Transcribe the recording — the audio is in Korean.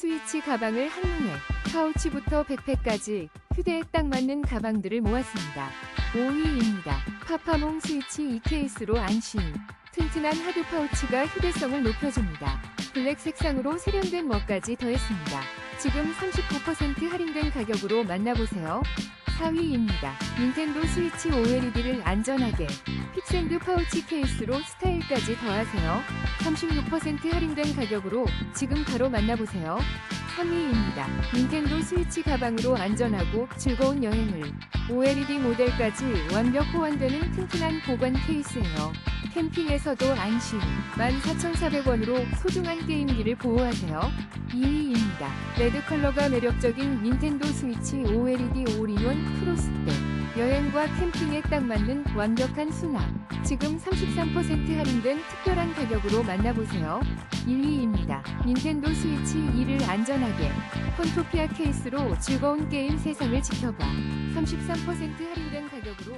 스위치 가방을 한눈에 파우치부터 백팩까지 휴대에 딱 맞는 가방들을 모았습니다. 5위입니다. 파파몽 스위치 이 케이스로 안심. 튼튼한 하드 파우치가 휴대성을 높여줍니다. 블랙 색상으로 세련된 멋까지 더했습니다. 지금 39% 할인된 가격으로 만나보세요. 4위입니다. 닌텐도 스위치 OLED를 안전하게 픽샌드 파우치 케이스로 스타일까지 더하세요. 36% 할인된 가격으로 지금 바로 만나보세요. 3위입니다. 닌텐도 스위치 가방으로 안전하고 즐거운 여행을 OLED 모델까지 완벽 호환되는 튼튼한 보관 케이스예요. 캠핑에서도 안심 14,400원으로 소중한 게임기를 보호하세요. 2위입니다. 레드 컬러가 매력적인 닌텐도 스위치 OLED 올인원 여행과 캠핑에 딱 맞는 완벽한 수납 지금 33% 할인된 특별한 가격으로 만나보세요. 1위입니다. 닌텐도 스위치 2를 안전하게 폰토피아 케이스로 즐거운 게임 세상을 지켜봐 33% 할인된 가격으로